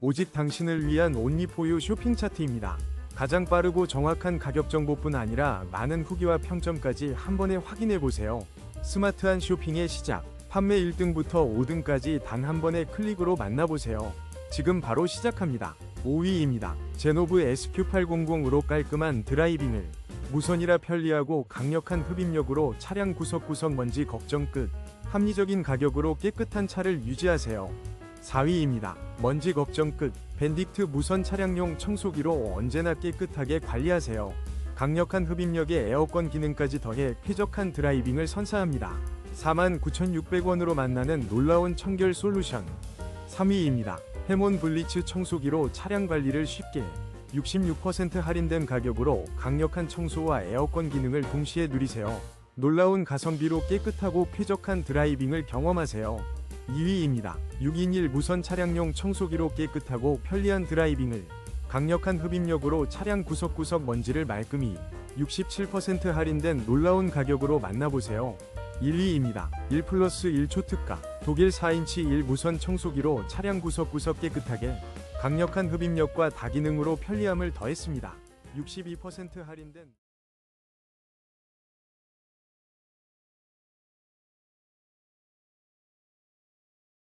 오직 당신을 위한 온리포유 쇼핑 차트입니다. 가장 빠르고 정확한 가격 정보뿐 아니라 많은 후기와 평점까지 한 번에 확인해 보세요. 스마트한 쇼핑의 시작. 판매 1등부터 5등까지 단 한 번의 클릭으로 만나보세요. 지금 바로 시작합니다. 5위입니다. 제노브 SQ800으로 깔끔한 드라이빙을 무선이라 편리하고 강력한 흡입력으로 차량 구석구석 먼지 걱정 끝. 합리적인 가격으로 깨끗한 차를 유지하세요. 4위입니다. 먼지 걱정 끝. 밴딕트 무선 차량용 청소기로 언제나 깨끗하게 관리하세요. 강력한 흡입력에 에어컨 기능까지 더해 쾌적한 드라이빙을 선사합니다. 49,600원으로 만나는 놀라운 청결 솔루션. 3위입니다. 해몬 블리츠 청소기로 차량 관리를 쉽게 66% 할인된 가격으로 강력한 청소와 에어컨 기능을 동시에 누리세요. 놀라운 가성비로 깨끗하고 쾌적한 드라이빙을 경험하세요. 2위입니다. 6인일 무선 차량용 청소기로 깨끗하고 편리한 드라이빙을 강력한 흡입력으로 차량 구석구석 먼지를 말끔히 67% 할인된 놀라운 가격으로 만나보세요. 1위입니다. 1 플러스 1초 특가 독일 4인치 1 무선 청소기로 차량 구석구석 깨끗하게 강력한 흡입력과 다기능으로 편리함을 더했습니다. 62% 할인된